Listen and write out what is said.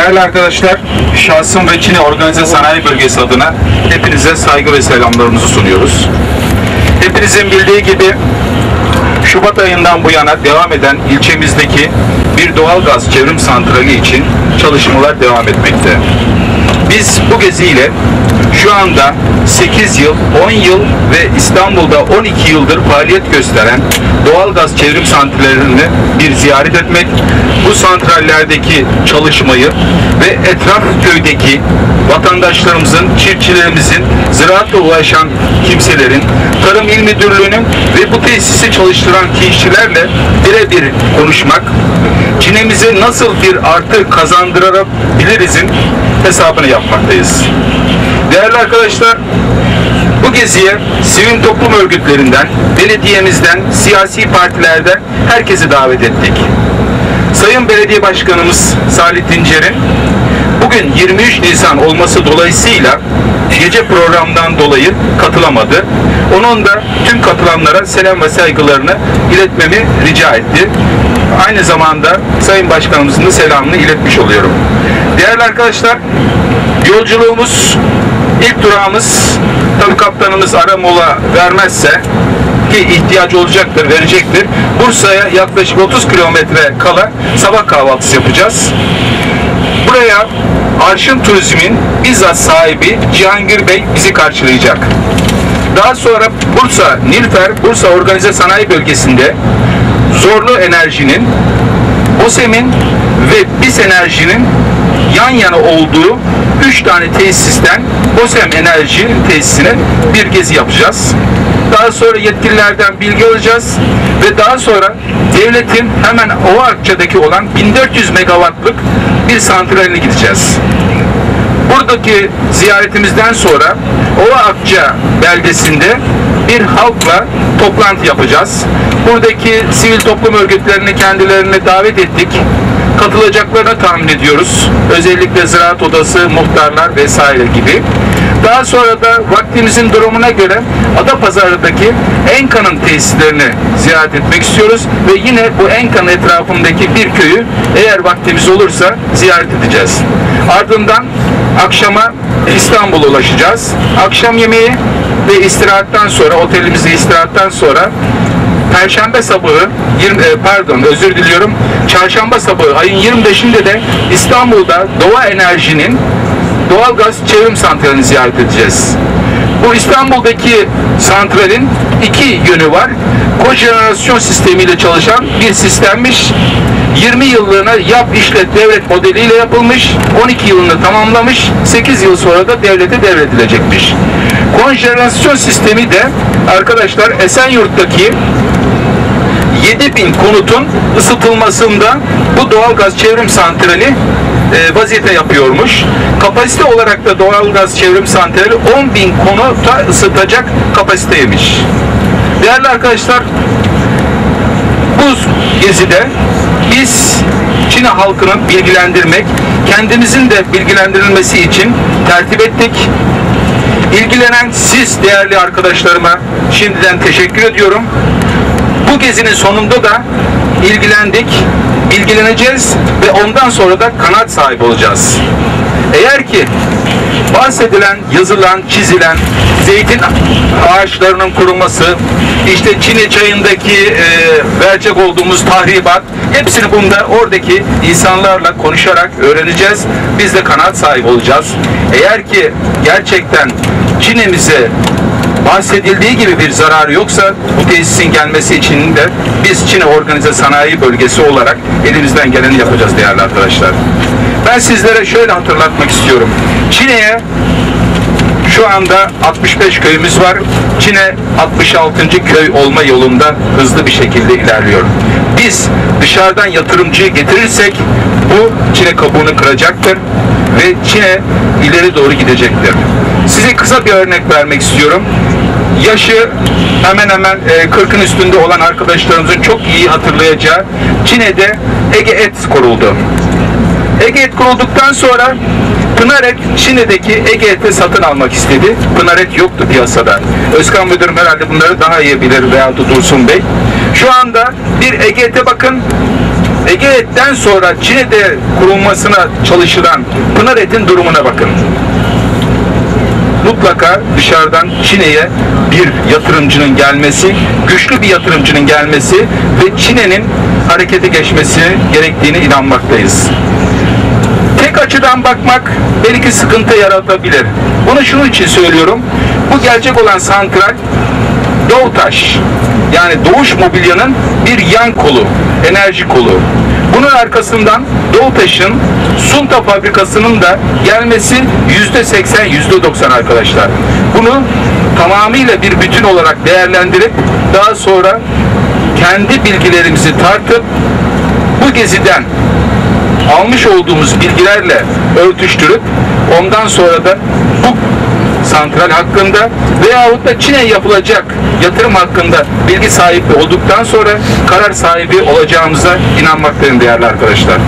Değerli arkadaşlar, şahsım ve Çin'e Organize Sanayi Bölgesi adına hepinize saygı ve selamlarımızı sunuyoruz. Hepinizin bildiği gibi Şubat ayından bu yana devam eden ilçemizdeki bir doğal gaz çevrim santrali için çalışmalar devam etmekte. Biz bu geziyle şu anda 8 yıl, 10 yıl ve İstanbul'da 12 yıldır faaliyet gösteren doğal gaz çevrim santrallerini bir ziyaret etmek, bu santrallerdeki çalışmayı ve etraf köydeki vatandaşlarımızın, çiftçilerimizin, ziraatla uğraşan kimselerin, Tarım İl Müdürlüğü'nün ve bu tesisi çalıştıran kişilerle birebir konuşmak, Çin'imize nasıl bir artı kazandırabilirizin hesabını yapmaktayız. Değerli arkadaşlar, bu geziye sivil toplum örgütlerinden, belediyemizden, siyasi partilerden herkesi davet ettik. Sayın Belediye Başkanımız Salih Dincer'in bugün 23 Nisan olması dolayısıyla gece programdan dolayı katılamadı. Onun da tüm katılanlara selam ve saygılarını iletmemi rica etti. Aynı zamanda Sayın Başkanımızın da selamını iletmiş oluyorum. Değerli arkadaşlar, yolculuğumuz ilk durağımız tabii kaptanımız ara mola vermezse ki ihtiyacı olacaktır, verecektir. Bursa'ya yaklaşık 30 kilometre kala sabah kahvaltısı yapacağız. Buraya Arşın Turizm'in bizzat sahibi Cihangir Bey bizi karşılayacak. Daha sonra Bursa, Nilfer, Bursa Organize Sanayi Bölgesi'nde Zorlu Enerji'nin, OSEM'in ve BİS Enerji'nin yan yana olduğu 3 tane tesisten OSEM Enerji tesisine bir gezi yapacağız. Daha sonra yetkililerden bilgi alacağız ve daha sonra devletin hemen Ova Akça'daki olan 1400 megawattlık bir santraline gideceğiz. Buradaki ziyaretimizden sonra Ova Akça beldesinde bir halkla toplantı yapacağız. Buradaki sivil toplum örgütlerini kendilerine davet ettik. Katılacaklarını tahmin ediyoruz. Özellikle Ziraat Odası, muhtarlar vesaire gibi. Daha sonra da vaktimizin durumuna göre Adapazarı'daki Enka'nın tesislerini ziyaret etmek istiyoruz ve yine bu Enka'nın etrafındaki bir köyü eğer vaktimiz olursa ziyaret edeceğiz. Ardından akşama İstanbul'a ulaşacağız. Akşam yemeği ve istirahattan sonra otelimizde istirahattan sonra Perşembe sabahı 20, e, pardon özür diliyorum. Çarşamba sabahı ayın 25'inde de İstanbul'da Doğa Enerji'nin doğal gaz çevrim santralini ziyaret edeceğiz. Bu İstanbul'daki santralin iki yönü var. Kojenerasyon sistemiyle çalışan bir sistemmiş. 20 yıllığına yap işlet devlet modeliyle yapılmış. 12 yılını tamamlamış. 8 yıl sonra da devlete devredilecekmiş. Konjenerasyon sistemi de arkadaşlar Esenyurt'taki 7000 konutun ısıtılmasında bu doğalgaz çevrim santrali e, vaziyete yapıyormuş. Kapasite olarak da doğalgaz çevrim santrali 10 bin konuta ısıtacak kapasiteymiş. Değerli arkadaşlar bu gezide biz Çin halkının bilgilendirmek, kendimizin de bilgilendirilmesi için tertip ettik. İlgilenen siz değerli arkadaşlarıma şimdiden teşekkür ediyorum. Bu gezinin sonunda da ilgilendik, bilgileneceğiz ve ondan sonra da kanat sahibi olacağız. Eğer ki bahsedilen, yazılan, çizilen zeytin ağaçlarının kuruması, işte Çin'e çayındaki e, verecek olduğumuz tahribat, hepsini bunda oradaki insanlarla konuşarak öğreneceğiz. Biz de kanaat sahibi olacağız. Eğer ki gerçekten Çin'imize bahsedildiği gibi bir zararı yoksa bu tesisin gelmesi için de biz Çin'e organize sanayi bölgesi olarak elimizden geleni yapacağız değerli arkadaşlar. Ben sizlere şöyle hatırlatmak istiyorum. Çin'e şu anda 65 köyümüz var. Çin'e 66. köy olma yolunda hızlı bir şekilde ilerliyor. Biz dışarıdan yatırımcıyı getirirsek bu Çin'e kabuğunu kıracaktır ve Çin'e ileri doğru gidecektir. Size kısa bir örnek vermek istiyorum. Yaşı hemen hemen e, 40'ın üstünde olan arkadaşlarımızın çok iyi hatırlayacağı Çin'de Ege Et kuruldu. Ege Et kurulduktan sonra Pınaret Çin'deki Ege Et'i satın almak istedi. Pınaret yoktu piyasada. Özkan Müdürüm herhalde bunları daha iyi bilir veya Dursun Bey. Şu anda bir Ege Et'e bakın. Ege'den sonra Çin'de kurulmasına çalışılan Pınar Et'in durumuna bakın. Mutlaka dışarıdan Çin'e bir yatırımcının gelmesi, güçlü bir yatırımcının gelmesi ve Çin'in harekete geçmesi gerektiğine inanmaktayız. Tek açıdan bakmak belki sıkıntı yaratabilir. Bunu şunun için söylüyorum. Bu gelecek olan santral Doğutaş yani Doğuş Mobilya'nın bir yan kolu, enerji kolu. Bunun arkasından Doğutaş'ın Sunta fabrikasının da gelmesi yüzde seksen, yüzde doksan arkadaşlar. Bunu tamamıyla bir bütün olarak değerlendirip daha sonra kendi bilgilerimizi tartıp bu geziden almış olduğumuz bilgilerle örtüştürüp ondan sonra da bu santral hakkında veyahut da Çin'e yapılacak yatırım hakkında bilgi sahibi olduktan sonra karar sahibi olacağımıza inanmaktayım değerli arkadaşlar.